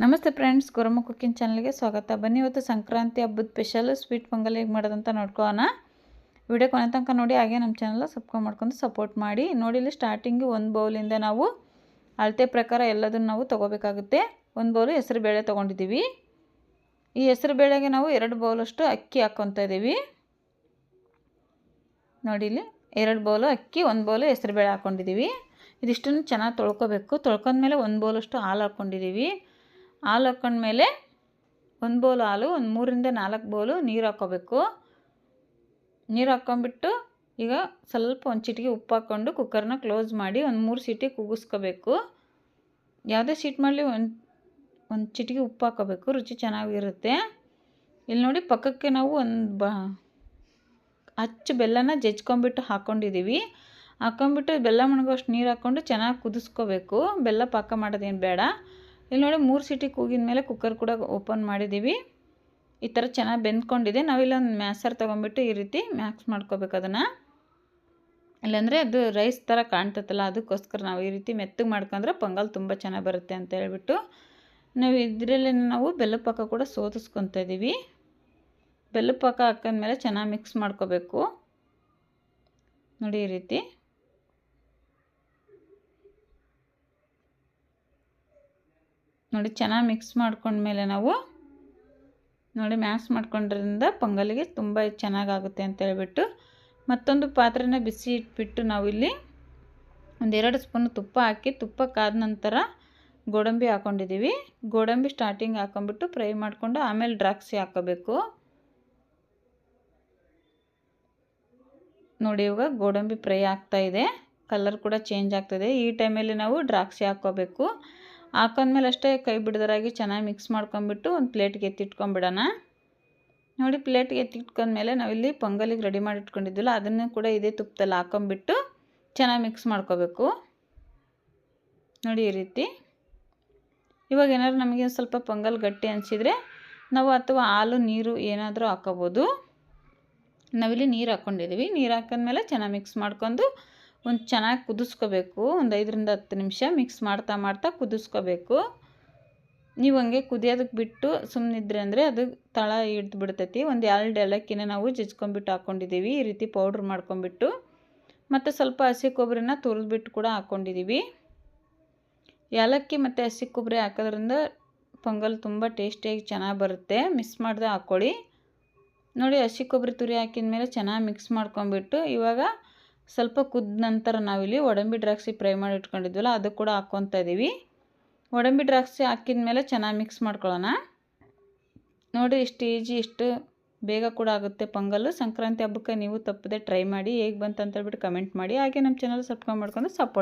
ನಮಸ್ತೆ friends, ಗುರಮ cooking ಚಾನಲ್ಗೆ ಸ್ವಾಗತ. ಬನ್ನಿ ಇವತ್ತು ಸಂಕ್ರಾಂತಿ ಹಬ್ಬದ ಸ್ಪೆಷಲ್ ಸ್ವೀಟ್ ಪೊಂಗಲ್ ಹೇಗೆ ಮಾಡೋದಂತ ನೋಡ್ಕೋಣ ವಿಡಿಯೋ ಕೊನೆ ತನಕ ನೋಡಿ, ಹಾಗೆ ನಮ್ಮ ಚಾನಲ್ ಸಬ್ಸ್ಕ್ರೈಬ್ ಮಾಡ್ಕೊಂಡು ಸಪೋರ್ಟ್ ಮಾಡಿ. ನೋಡಿ, ಇಲ್ಲಿ ಸ್ಟಾರ್ಟಿಂಗು ಒಂದು ಬೌಲಿಂದ ನಾವು ಅಳತೆ ಪ್ರಕಾರ ಎಲ್ಲದನ್ನು ನಾವು ತೊಗೋಬೇಕಾಗುತ್ತೆ. ಒಂದು ಬೌಲು ಹೆಸರು ಬೇಳೆ ತೊಗೊಂಡಿದ್ದೀವಿ. ಈ ಹೆಸರು ಬೇಳೆಗೆ ನಾವು ಎರಡು ಬೌಲಷ್ಟು ಅಕ್ಕಿ ಹಾಕ್ಕೊತಾ ಇದ್ದೀವಿ. ನೋಡಿ, ಇಲ್ಲಿ ಎರಡು ಬೌಲು ಅಕ್ಕಿ, ಒಂದು ಬೌಲು ಹೆಸರು ಬೇಳೆ ಹಾಕ್ಕೊಂಡಿದ್ದೀವಿ. ಇದಿಷ್ಟನ್ನು ಚೆನ್ನಾಗಿ ತೊಳ್ಕೊಬೇಕು. ತೊಳ್ಕೊಂಡ್ಮೇಲೆ ಒಂದು ಬೌಲಷ್ಟು ಹಾಲು ಹಾಕ್ಕೊಂಡಿದ್ದೀವಿ. ಹಾಲು ಹಾಕ್ಕೊಂಡ್ಮೇಲೆ ಒಂದು ಬೌಲ್ ಹಾಲು, ಒಂದು ಮೂರಿಂದ ನಾಲ್ಕು ಬೌಲು ನೀರು ಹಾಕ್ಕೋಬೇಕು ನೀರು ಹಾಕ್ಕೊಂಬಿಟ್ಟು ಈಗ ಸ್ವಲ್ಪ ಒಂದು ಚಿಟಿಕೆ ಉಪ್ಪು ಹಾಕ್ಕೊಂಡು ಕುಕ್ಕರ್ನ ಕ್ಲೋಸ್ ಮಾಡಿ ಒಂದು ಮೂರು ಸೀಟಿ ಕೂಗಿಸ್ಕೋಬೇಕು ಯಾವುದೇ ಸೀಟ್ ಮಾಡಲಿ ಒಂದು ಒಂದು ಚಿಟಿಕೆ ಉಪ್ಪು ಹಾಕೋಬೇಕು, ರುಚಿ ಚೆನ್ನಾಗಿರುತ್ತೆ. ಇಲ್ಲಿ ನೋಡಿ ಪಕ್ಕಕ್ಕೆ ನಾವು ಒಂದು ಬ, ಹಚ್ಚು ಬೆಲ್ಲನ ಜಜ್ಕೊಂಬಿಟ್ಟು ಹಾಕ್ಕೊಂಡಿದ್ದೀವಿ ಹಾಕ್ಕೊಂಬಿಟ್ಟು ಬೆಲ್ಲ ಮುಣಗೋಷ್ಟು ನೀರು ಹಾಕ್ಕೊಂಡು ಚೆನ್ನಾಗಿ ಕುದಿಸ್ಕೋಬೇಕು. ಬೆಲ್ಲ ಪಾಕ ಮಾಡೋದೇನು ಬೇಡ. ಇಲ್ಲಿ ನೋಡಿ ಮೂರು ಸಿಟಿ ಕೂಗಿದ ಮೇಲೆ ಕುಕ್ಕರ್ ಕೂಡ ಓಪನ್ ಮಾಡಿದ್ದೀವಿ ಈ ಥರ ಚೆನ್ನಾಗಿ ಬೆಂದ್ಕೊಂಡಿದೆ. ನಾವಿಲ್ಲೊಂದು ಮ್ಯಾಸರ್ ತೊಗೊಂಬಿಟ್ಟು ಈ ರೀತಿ ಮ್ಯಾಕ್ಸ್ ಮಾಡ್ಕೋಬೇಕು ಅದನ್ನು. ಇಲ್ಲಾಂದರೆ ಅದು ರೈಸ್ ಥರ ಕಾಣ್ತತ್ತಲ್ಲ ಅದಕ್ಕೋಸ್ಕರ ನಾವು ಈ ರೀತಿ ಮೆತ್ತಗೆ ಮಾಡ್ಕೊಂಡ್ರೆ ಪೊಂಗಲ್ ತುಂಬ ಚೆನ್ನಾಗಿ ಬರುತ್ತೆ ಅಂತ ಹೇಳ್ಬಿಟ್ಟು ನಾವು ಇದರಲ್ಲಿ ನಾವು ಬೆಲ್ಲ ಪಾಕ ಕೂಡ ಸೋದಿಸ್ಕೊತಾ ಇದ್ದೀವಿ ಬೆಲ್ಲ ಪಾಕ ಹಾಕಿದ್ಮೇಲೆ ಚೆನ್ನಾಗಿ ಮಿಕ್ಸ್ ಮಾಡ್ಕೋಬೇಕು. ನೋಡಿ ಈ ರೀತಿ. ನೋಡಿ, ಚೆನ್ನಾಗಿ ಮಿಕ್ಸ್ ಮಾಡ್ಕೊಂಡ್ಮೇಲೆ ನಾವು ನೋಡಿ ಮ್ಯಾಕ್ಸ್ ಮಾಡ್ಕೊಂಡ್ರಿಂದ ಪೊಂಗಲಿಗೆ ತುಂಬ ಚೆನ್ನಾಗಾಗುತ್ತೆ ಅಂತ ಹೇಳ್ಬಿಟ್ಟು ಮತ್ತೊಂದು ಪಾತ್ರೆನ ಬಿಸಿ ಇಟ್ಬಿಟ್ಟು ನಾವಿಲ್ಲಿ ಒಂದೆರಡು ಸ್ಪೂನ್ ತುಪ್ಪ ಹಾಕಿ, ತುಪ್ಪ ಕಾದ ನಂತರ ಗೋಡಂಬಿ ಹಾಕ್ಕೊಂಡಿದ್ದೀವಿ ಗೋಡಂಬಿ ಸ್ಟಾರ್ಟಿಂಗ್ ಹಾಕೊಂಡ್ಬಿಟ್ಟು ಫ್ರೈ ಮಾಡಿಕೊಂಡು ಆಮೇಲೆ ದ್ರಾಕ್ಷಿ ಹಾಕೋಬೇಕು. ನೋಡಿ, ಇವಾಗ ಗೋಡಂಬಿ ಫ್ರೈ ಆಗ್ತಾಯಿದೆ ಕಲರ್ ಕೂಡ ಚೇಂಜ್ ಆಗ್ತದೆ ಈ ಟೈಮಲ್ಲಿ ನಾವು ದ್ರಾಕ್ಷಿ ಹಾಕ್ಕೋಬೇಕು ಹಾಕೊಂಡ್ಮೇಲೆ ಅಷ್ಟೇ ಕೈ ಬಿಡದರಾಗಿ ಚೆನ್ನಾಗಿ ಮಿಕ್ಸ್ ಮಾಡ್ಕೊಂಬಿಟ್ಟು ಒಂದು ಪ್ಲೇಟ್ಗೆ ಎತ್ತಿಟ್ಕೊಂಬಿಡೋಣ. ನೋಡಿ ಪ್ಲೇಟ್ಗೆ ಎತ್ತಿಟ್ಕೊಂಡ್ಮೇಲೆ ನಾವಿಲ್ಲಿ ಪೊಂಗಲಿಗೆ ರೆಡಿ ಮಾಡಿ ಇಟ್ಕೊಂಡಿದ್ದಿಲ್ಲ ಅದನ್ನು ಕೂಡ ಇದೇ ತುಪ್ಪದಲ್ಲಿ ಹಾಕೊಂಬಿಟ್ಟು ಚೆನ್ನಾಗಿ ಮಿಕ್ಸ್ ಮಾಡ್ಕೋಬೇಕು. ನೋಡಿ ಈ ರೀತಿ. ಇವಾಗ ಏನಾದ್ರು ನಮಗೆ ಸ್ವಲ್ಪ ಪೊಂಗಲ್ ಗಟ್ಟಿ ಅನಿಸಿದರೆ ನಾವು ಅಥವಾ ಹಾಲು, ನೀರು ಏನಾದರೂ ಹಾಕೋಬೋದು. ನಾವಿಲ್ಲಿ ನೀರು ಹಾಕ್ಕೊಂಡಿದ್ದೀವಿ ನೀರು ಹಾಕಿದ್ಮೇಲೆ ಚೆನ್ನಾಗಿ ಮಿಕ್ಸ್ ಮಾಡ್ಕೊಂಡು ಒಂದು ಚೆನ್ನಾಗಿ ಕುದಿಸ್ಕೋಬೇಕು. ಒಂದು ಐದರಿಂದ ಹತ್ತು ನಿಮಿಷ ಮಿಕ್ಸ್ ಮಾಡ್ತಾ ಮಾಡ್ತಾ ಕುದಿಸ್ಕೋಬೇಕು. ನೀವು ಹಂಗೆ ಕುದಿಯೋದಕ್ಕೆ ಬಿಟ್ಟು ಸುಮ್ಮನಿದ್ರೆ ಅಂದರೆ ಅದು ತಳ ಹಿಡ್ದು ಬಿಡ್ತೈತಿ. ಒಂದು ಎರಡು ಏಲಕ್ಕಿನ ನಾವು ಜಜ್ಕೊಂಬಿಟ್ಟು ಹಾಕ್ಕೊಂಡಿದ್ದೀವಿ ಈ ರೀತಿ ಪೌಡ್ರ್ ಮಾಡ್ಕೊಂಬಿಟ್ಟು ಮತ್ತು ಸ್ವಲ್ಪ ಹಸಿ ಕೊಬ್ಬರಿನ ತುರಿದ್ಬಿಟ್ಟು ಕೂಡ ಹಾಕ್ಕೊಂಡಿದ್ದೀವಿ ಏಲಕ್ಕಿ ಮತ್ತು ಹಸಿ ಕೊಬ್ಬರಿ ಹಾಕೋದ್ರಿಂದ ಪೊಂಗಲ್ ತುಂಬ ಟೇಸ್ಟಿಯಾಗಿ ಚೆನ್ನಾಗಿ ಬರುತ್ತೆ. ಮಿಕ್ಸ್ ಮಾಡಿದೆ ಹಾಕ್ಕೊಳ್ಳಿ ನೋಡಿ ಹಸಿ ಕೊಬ್ಬರಿ ತುರಿ ಹಾಕಿದ ಮೇಲೆ ಚೆನ್ನಾಗಿ ಮಿಕ್ಸ್ ಮಾಡ್ಕೊಂಬಿಟ್ಟು ಇವಾಗ ಸ್ವಲ್ಪ ಕುದ್ದ ನಂತರ ನಾವಿಲ್ಲಿ ಒಡಂಬಿ ದ್ರಾಕ್ಷಿ ಫ್ರೈ ಮಾಡಿ ಇಟ್ಕೊಂಡಿದ್ವಲ್ಲ, ಅದು ಕೂಡ ಹಾಕ್ಕೊತಾ ಇದ್ದೀವಿ ಒಡಂಬಿ ದ್ರಾಕ್ಷಿ ಹಾಕಿದ ಮೇಲೆ ಚೆನ್ನಾಗಿ ಮಿಕ್ಸ್ ಮಾಡ್ಕೊಳ್ಳೋಣ. ನೋಡಿ, ಇಷ್ಟು ಈಜಿ, ಇಷ್ಟು ಬೇಗ ಕೂಡ ಆಗುತ್ತೆ ಪೊಂಗಲ್ಲು. ಸಂಕ್ರಾಂತಿ ಹಬ್ಬಕ್ಕೆ ನೀವು ತಪ್ಪದೆ ಟ್ರೈ ಮಾಡಿ, ಹೇಗೆ ಬಂತು ಅಂತ ಹೇಳ್ಬಿಟ್ಟು ಕಮೆಂಟ್ ಮಾಡಿ. ಹಾಗೆ ನಮ್ಮ ಚಾನಲ್ ಸಬ್ಸ್ಕ್ರೈಬ್ ಮಾಡ್ಕೊಂಡು ಸಪೋರ್ಟ್